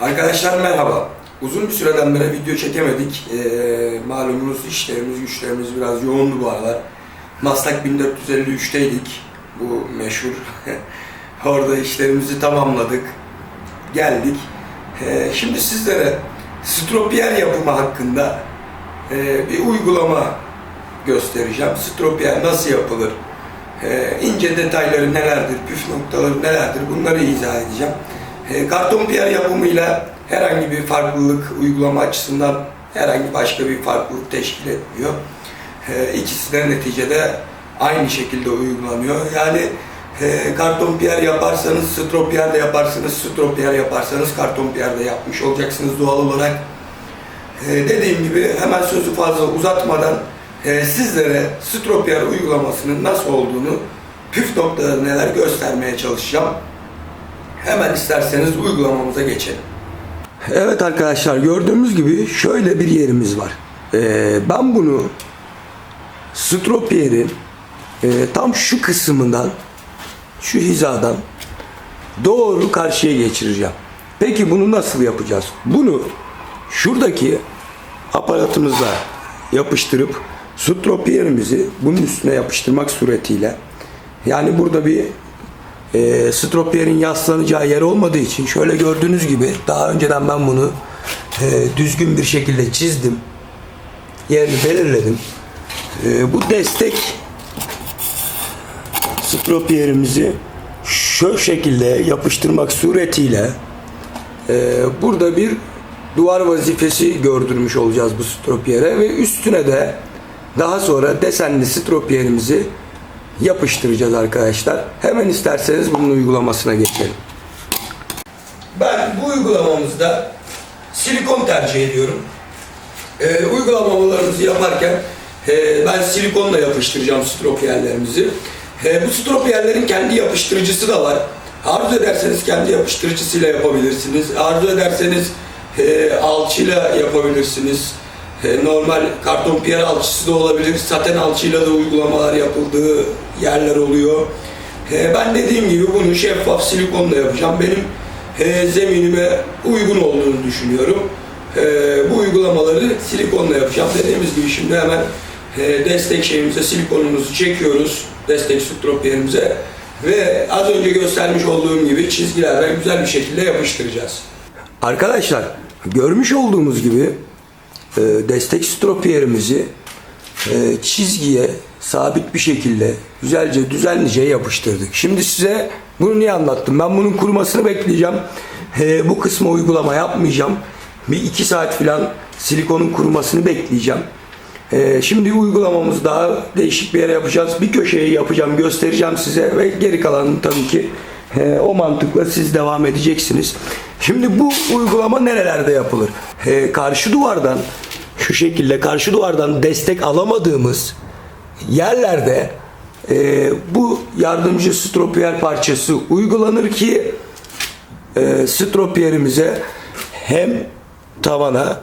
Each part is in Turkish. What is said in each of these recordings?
Arkadaşlar merhaba. Uzun bir süreden beri video çekemedik. Ee, malumunuz işlerimiz, güçlerimiz biraz yoğundu bu aralar. Maslak 1453'teydik. Bu meşhur. Orada işlerimizi tamamladık. Geldik. Ee, şimdi sizlere stropiyer yapımı hakkında e, bir uygulama göstereceğim. Stropiyer nasıl yapılır? Ee, ince detayları nelerdir, püf noktaları nelerdir bunları izah edeceğim. Ee, karton piyer yapımıyla herhangi bir farklılık uygulama açısından herhangi başka bir farklılık teşkil etmiyor. Ee, ikisi de neticede aynı şekilde uygulanıyor. Yani e, karton piyer yaparsanız stropiyer de yaparsınız, stropiyer yaparsanız karton piyer de yapmış olacaksınız doğal olarak. Dediğim gibi hemen sözü fazla uzatmadan e, sizlere stropiyer uygulamasının nasıl olduğunu, püf noktaları neler göstermeye çalışacağım. Hemen isterseniz uygulamamıza geçelim. Evet arkadaşlar gördüğümüz gibi şöyle bir yerimiz var. Ee, ben bunu stropiyerin e, tam şu kısmından, şu hizadan doğru karşıya geçireceğim. Peki bunu nasıl yapacağız? Bunu şuradaki aparatımızla yapıştırıp stropiyerimizi bunun üstüne yapıştırmak suretiyle yani burada bir e, stropiyerin yaslanacağı yer olmadığı için şöyle gördüğünüz gibi daha önceden ben bunu e, düzgün bir şekilde çizdim. Yerini belirledim. E, bu destek stropiyerimizi şu şekilde yapıştırmak suretiyle e, burada bir duvar vazifesi gördürmüş olacağız bu stropiyere ve üstüne de daha sonra desenli stropiyerimizi yapıştıracağız arkadaşlar. Hemen isterseniz bunun uygulamasına geçelim. Ben bu uygulamamızda silikon tercih ediyorum. Ee, uygulamalarımızı yaparken e, ben silikonla yapıştıracağım stropiyerlerimizi. E, bu stropiyerlerin kendi yapıştırıcısı da var. Arzu ederseniz kendi yapıştırıcısıyla yapabilirsiniz. Arzu ederseniz e, alçıyla yapabilirsiniz. E, normal karton piyer alçısı da olabilir. Saten alçıyla da uygulamalar yapıldığı yerler oluyor. E, ben dediğim gibi bunu şeffaf silikonla yapacağım. Benim e, zeminime uygun olduğunu düşünüyorum. Bu uygulamaları silikonla yapacağım. Dediğimiz gibi şimdi hemen destek şeyimize silikonumuzu çekiyoruz. Destek stropiyerimize ve az önce göstermiş olduğum gibi çizgilerden güzel bir şekilde yapıştıracağız. Arkadaşlar görmüş olduğumuz gibi e, destek stropiyerimizi e, çizgiye sabit bir şekilde güzelce düzenlice yapıştırdık. Şimdi size bunu niye anlattım? Ben bunun kurumasını bekleyeceğim. E, bu kısma uygulama yapmayacağım. Bir iki saat falan silikonun kurumasını bekleyeceğim. E, şimdi uygulamamızı daha değişik bir yere yapacağız. Bir köşeyi yapacağım, göstereceğim size ve geri kalanını tabii ki e, o mantıkla siz devam edeceksiniz. Şimdi bu uygulama nerelerde yapılır? E, karşı duvardan şu şekilde karşı duvardan destek alamadığımız yerlerde e, bu yardımcı stropiyer parçası uygulanır ki e, stropiyerimize hem tavana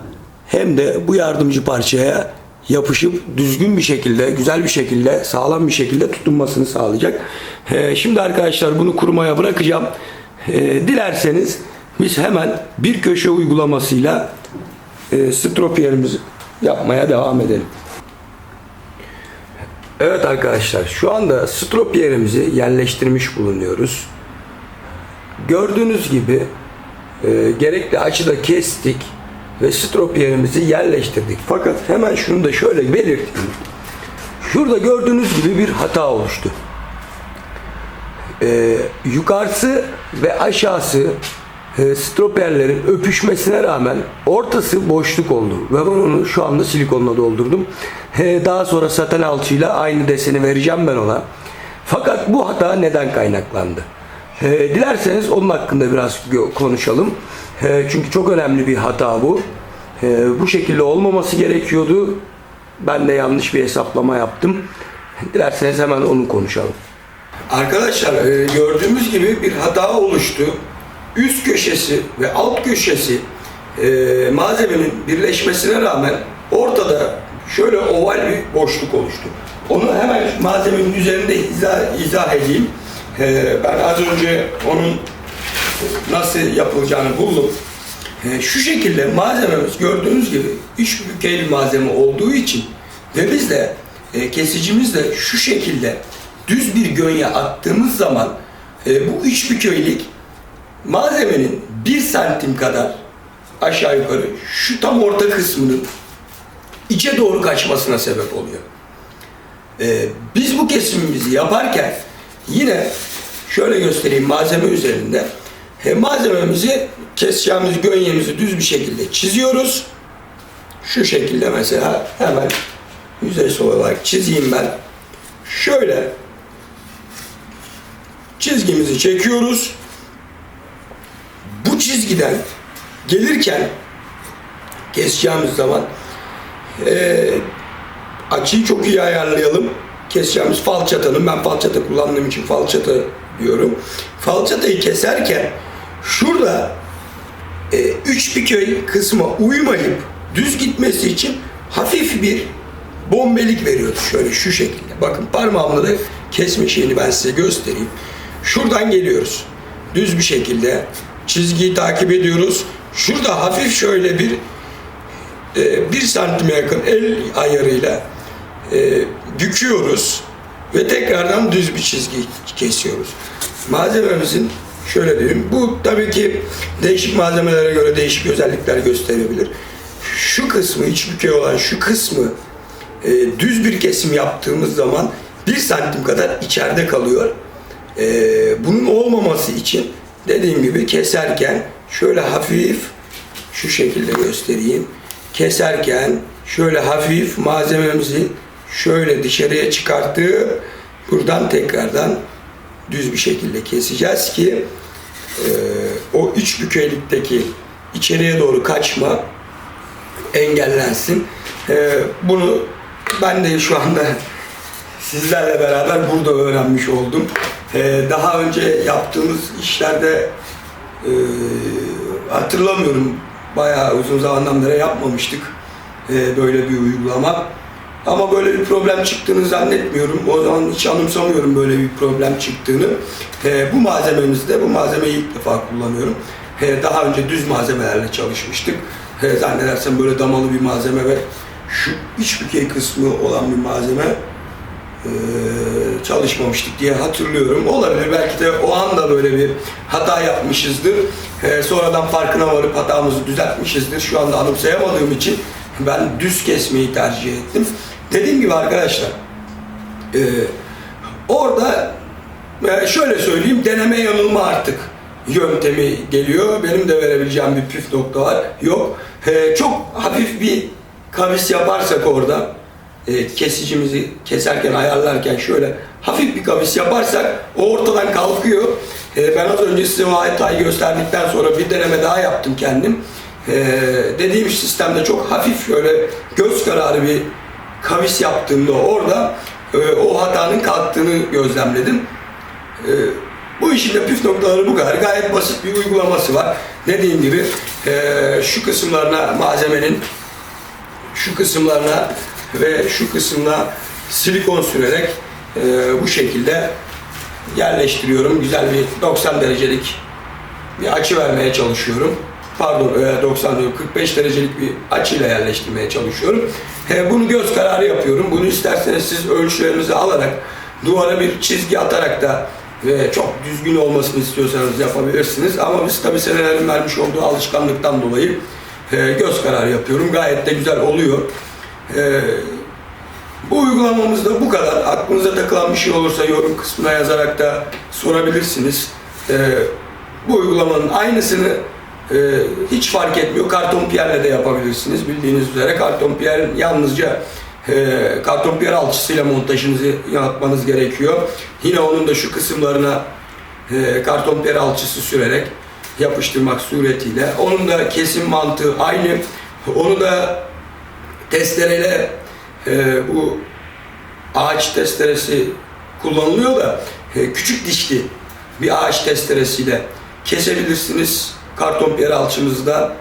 hem de bu yardımcı parçaya yapışıp düzgün bir şekilde, güzel bir şekilde, sağlam bir şekilde tutunmasını sağlayacak. E, şimdi arkadaşlar bunu kurumaya bırakacağım. E, dilerseniz biz hemen bir köşe uygulamasıyla e, stropiyerimizi yapmaya devam edelim. Evet arkadaşlar şu anda stropiyerimizi yerleştirmiş bulunuyoruz. Gördüğünüz gibi e, gerekli açıda kestik ve stropiyerimizi yerleştirdik. Fakat hemen şunu da şöyle belirteyim. Şurada gördüğünüz gibi bir hata oluştu. E, yukarısı ve aşağısı e, öpüşmesine rağmen ortası boşluk oldu ve ben onu şu anda silikonla doldurdum. Daha sonra saten alçıyla aynı deseni vereceğim ben ona. Fakat bu hata neden kaynaklandı? Dilerseniz onun hakkında biraz konuşalım. Çünkü çok önemli bir hata bu. Bu şekilde olmaması gerekiyordu. Ben de yanlış bir hesaplama yaptım. Dilerseniz hemen onu konuşalım. Arkadaşlar e, gördüğümüz gibi bir hata oluştu. Üst köşesi ve alt köşesi e, malzemenin birleşmesine rağmen ortada şöyle oval bir boşluk oluştu. Onu hemen malzemenin üzerinde izah, izah edeyim. E, ben az önce onun nasıl yapılacağını buldum. E, şu şekilde malzememiz gördüğünüz gibi üç bükeyli malzeme olduğu için ve biz de e, kesicimizle şu şekilde düz bir gönye attığımız zaman e, bu üç bükeylik malzemenin bir santim kadar aşağı yukarı şu tam orta kısmının içe doğru kaçmasına sebep oluyor. Ee, biz bu kesimimizi yaparken yine şöyle göstereyim malzeme üzerinde. E, malzememizi keseceğimiz gönyemizi düz bir şekilde çiziyoruz. Şu şekilde mesela hemen yüzeysel olarak çizeyim ben. Şöyle çizgimizi çekiyoruz. Bu çizgiden gelirken keseceğimiz zaman e, açıyı çok iyi ayarlayalım. Keseceğimiz falçatanın, ben falçata kullandığım için falçata diyorum. Falçatayı keserken şurada e, üç bir köy kısma uymayıp düz gitmesi için hafif bir bombelik veriyoruz şöyle şu şekilde. Bakın parmağımla da kesme şeyini ben size göstereyim. Şuradan geliyoruz. Düz bir şekilde çizgiyi takip ediyoruz. Şurada hafif şöyle bir e, bir santime yakın el ayarıyla e, büküyoruz ve tekrardan düz bir çizgi kesiyoruz. Malzememizin şöyle diyeyim, bu tabii ki değişik malzemelere göre değişik özellikler gösterebilir. Şu kısmı, iç bükey olan şu kısmı e, düz bir kesim yaptığımız zaman bir santim kadar içeride kalıyor. E, bunun olmaması için dediğim gibi keserken şöyle hafif şu şekilde göstereyim. Keserken şöyle hafif malzememizi şöyle dışarıya çıkartıp buradan tekrardan düz bir şekilde keseceğiz ki e, o üç bükeylikteki içeriye doğru kaçma engellensin. E, bunu ben de şu anda sizlerle beraber burada öğrenmiş oldum. E, daha önce yaptığımız işlerde e, hatırlamıyorum. Bayağı uzun zamandan beri yapmamıştık e, böyle bir uygulama. Ama böyle bir problem çıktığını zannetmiyorum. O zaman hiç anımsamıyorum böyle bir problem çıktığını. E, bu malzememizde, bu malzemeyi ilk defa kullanıyorum. Daha önce düz malzemelerle çalışmıştık. E, zannedersem böyle damalı bir malzeme ve şu iç bükey kısmı olan bir malzeme çalışmamıştık diye hatırlıyorum. Olabilir belki de o anda böyle bir hata yapmışızdır. E, sonradan farkına varıp hatamızı düzeltmişizdir. Şu anda anımsayamadığım için ben düz kesmeyi tercih ettim. Dediğim gibi arkadaşlar e, orada e, şöyle söyleyeyim deneme yanılma artık yöntemi geliyor. Benim de verebileceğim bir püf nokta var. Yok. E, çok hafif bir kavis yaparsak orada e, kesicimizi keserken ayarlarken şöyle hafif bir kavis yaparsak o ortadan kalkıyor. E, ben az önce size o gösterdikten sonra bir deneme daha yaptım kendim. E, dediğim sistemde çok hafif şöyle göz kararı bir kavis yaptığımda orada e, o hatanın kalktığını gözlemledim. E, bu işin de püf noktaları bu kadar. Gayet basit bir uygulaması var. Dediğim gibi e, şu kısımlarına malzemenin şu kısımlarına ve şu kısmına silikon sürerek e, bu şekilde yerleştiriyorum. Güzel bir 90 derecelik bir açı vermeye çalışıyorum. Pardon e, 90 değil 45 derecelik bir açıyla yerleştirmeye çalışıyorum. E, bunu göz kararı yapıyorum. Bunu isterseniz siz ölçülerinizi alarak duvara bir çizgi atarak da ve çok düzgün olmasını istiyorsanız yapabilirsiniz. Ama biz tabi senelerin vermiş olduğu alışkanlıktan dolayı e, göz kararı yapıyorum. Gayet de güzel oluyor. E, bu uygulamamız da bu kadar. Aklınıza takılan bir şey olursa yorum kısmına yazarak da sorabilirsiniz. E, bu uygulamanın aynısını e, hiç fark etmiyor. Karton piyerle de yapabilirsiniz. Bildiğiniz üzere karton piyer yalnızca e, karton piyer alçısıyla montajınızı yapmanız gerekiyor. Yine onun da şu kısımlarına e, karton piyer alçısı sürerek yapıştırmak suretiyle. Onun da kesim mantığı aynı. Onu da testereyle e, bu ağaç testeresi kullanılıyor da e, küçük dişli bir ağaç testeresiyle kesebilirsiniz. Karton piyer alçımızda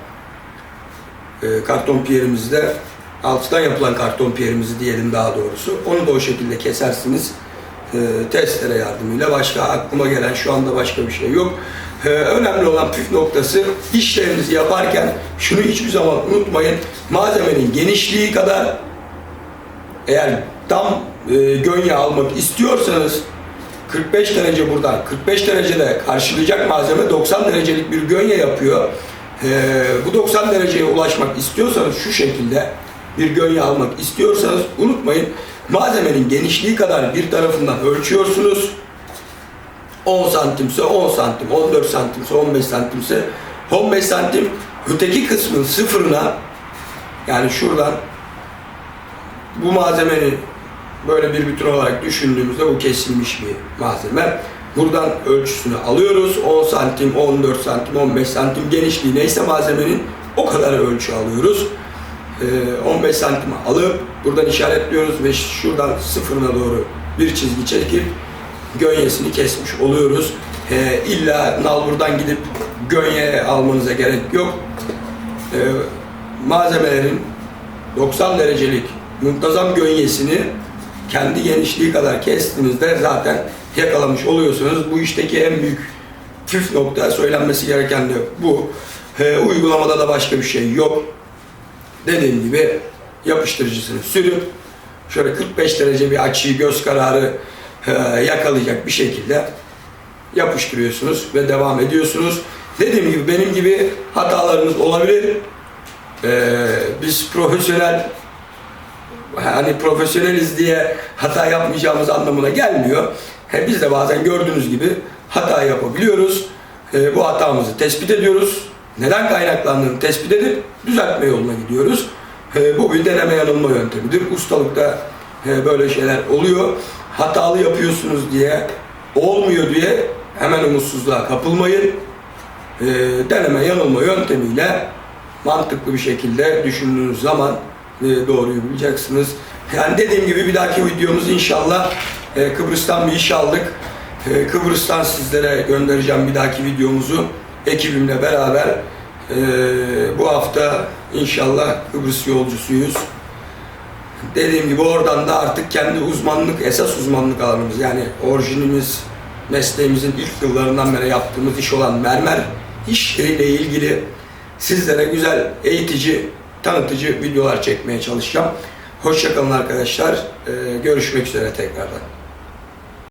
e, karton piyerimizde alçıdan yapılan karton piyerimizi diyelim daha doğrusu. Onu da o şekilde kesersiniz. E, testere yardımıyla başka aklıma gelen şu anda başka bir şey yok. E, önemli olan püf noktası işlerinizi yaparken şunu hiçbir zaman unutmayın. Malzemenin genişliği kadar eğer tam e, gönye almak istiyorsanız 45 derece buradan 45 derecede karşılayacak malzeme 90 derecelik bir gönye yapıyor. E, bu 90 dereceye ulaşmak istiyorsanız şu şekilde bir gönye almak istiyorsanız unutmayın malzemenin genişliği kadar bir tarafından ölçüyorsunuz. 10 santimse 10 santim, 14 santimse 15 santimse 15 santim öteki kısmın sıfırına yani şuradan bu malzemenin böyle bir bütün olarak düşündüğümüzde bu kesilmiş bir malzeme. Buradan ölçüsünü alıyoruz. 10 santim, 14 santim, 15 santim genişliği neyse malzemenin o kadar ölçü alıyoruz. Ee, 15 santim alıp buradan işaretliyoruz ve şuradan sıfırına doğru bir çizgi çekip gönyesini kesmiş oluyoruz. Ee, illa nalburdan gidip gönye almanıza gerek yok. Ee, malzemelerin 90 derecelik muntazam gönyesini kendi genişliği kadar kestiğinizde zaten yakalamış oluyorsunuz. Bu işteki en büyük püf nokta söylenmesi gereken de bu. Ee, uygulamada da başka bir şey yok. Dediğim gibi yapıştırıcısını sürüp şöyle 45 derece bir açıyı göz kararı e, yakalayacak bir şekilde yapıştırıyorsunuz ve devam ediyorsunuz. Dediğim gibi benim gibi hatalarınız olabilir. Ee, biz profesyonel hani profesyoneliz diye hata yapmayacağımız anlamına gelmiyor. He, biz de bazen gördüğünüz gibi hata yapabiliyoruz. Ee, bu hatamızı tespit ediyoruz. Neden kaynaklandığını tespit edip düzeltme yoluna gidiyoruz. Ee, bu bir deneme yanılma yöntemidir. Ustalıkta e, böyle şeyler oluyor. Hatalı yapıyorsunuz diye, olmuyor diye hemen umutsuzluğa kapılmayın. Ee, deneme yanılma yöntemiyle mantıklı bir şekilde düşündüğünüz zaman e, doğruyu bulacaksınız. Yani dediğim gibi bir dahaki videomuz inşallah e, Kıbrıs'tan bir iş aldık. E, Kıbrıs'tan sizlere göndereceğim bir dahaki videomuzu ekibimle beraber. E, bu hafta inşallah Kıbrıs yolcusuyuz. Dediğim gibi oradan da artık kendi uzmanlık, esas uzmanlık alanımız yani orijinimiz, mesleğimizin ilk yıllarından beri yaptığımız iş olan mermer işleriyle ilgili sizlere güzel eğitici, tanıtıcı videolar çekmeye çalışacağım. Hoşçakalın arkadaşlar. Ee, görüşmek üzere tekrardan.